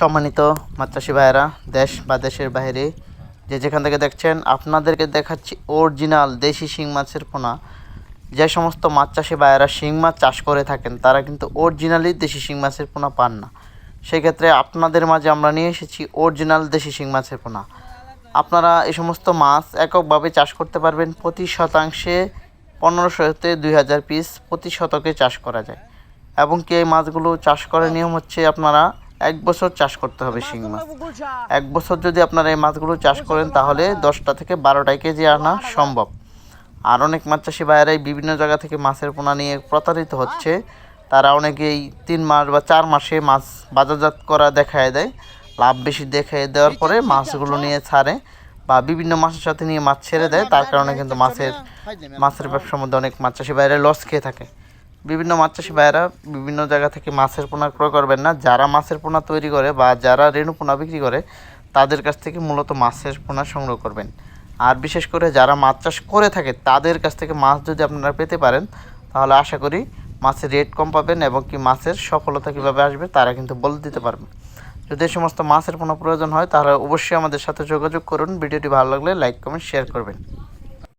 সম্মানিত মাত্রাসী ভাইয়েরা, দেশ বা দেশের বাইরে যে যেখান থেকে দেখছেন, আপনাদেরকে দেখাচ্ছি অরিজিনাল দেশি শিং মাছের পোনা। যে সমস্ত মাছ চাষি ভাইয়েরা শিং মাছ চাষ করে থাকেন, তারা কিন্তু অরিজিনালি দেশি শিং মাছের পোনা পান না। সেক্ষেত্রে আপনাদের মাঝে আমরা নিয়ে এসেছি অরিজিনাল দেশি শিং মাছের পোনা। আপনারা এই সমস্ত মাছ এককভাবে চাষ করতে পারবেন, প্রতি শতাংশে পনেরোশো হতে দুই হাজার পিস প্রতি শতকে চাষ করা যায়। এবং কি এই মাছগুলো চাষ করার নিয়ম হচ্ছে, আপনারা এক বছর চাষ করতে হবে শিং মাছ। এক বছর যদি আপনারা এই মাছগুলো চাষ করেন তাহলে দশটা থেকে বারোটাই কেজি আনা সম্ভব। আর অনেক মাছ চাষি ভাইয়েরাই বিভিন্ন জায়গা থেকে মাছের পোনা নিয়ে প্রতারিত হচ্ছে। তারা অনেকেই তিন মাস বা চার মাসে মাছ বাজারজাত করা দেখায় দেয়। লাভ বেশি দেখায় দেওয়ার পরে মাছগুলো নিয়ে ছাড়ে বা বিভিন্ন মাছের সাথে নিয়ে মাছ ছেড়ে দেয়। তার কারণে কিন্তু মাছের মাছের ব্যবসার মধ্যে অনেক মাছ চাষি ভাইয়েরা লস খেয়ে থাকে। বিভিন্ন মাছ চাষি ভাইয়েরা বিভিন্ন জায়গা থেকে মাছের পোনা ক্রয় করবেন না। যারা মাছের পোনা তৈরি করে বা যারা রেণু পোনা বিক্রি করে, তাদের কাছ থেকে মূলত মাছের পোনা সংগ্রহ করবেন। আর বিশেষ করে যারা মাছ চাষ করে থাকে, তাদের কাছ থেকে মাছ যদি আপনারা পেতে পারেন, তাহলে আশা করি মাছের রেট কম পাবেন এবং কি মাছের সফলতা কীভাবে আসবে তারা কিন্তু বলে দিতে পারবে। যদি এই সমস্ত মাছের কোনো প্রয়োজন হয়, তাহলে অবশ্যই আমাদের সাথে যোগাযোগ করুন। ভিডিওটি ভালো লাগলে লাইক, কমেন্ট, শেয়ার করবেন।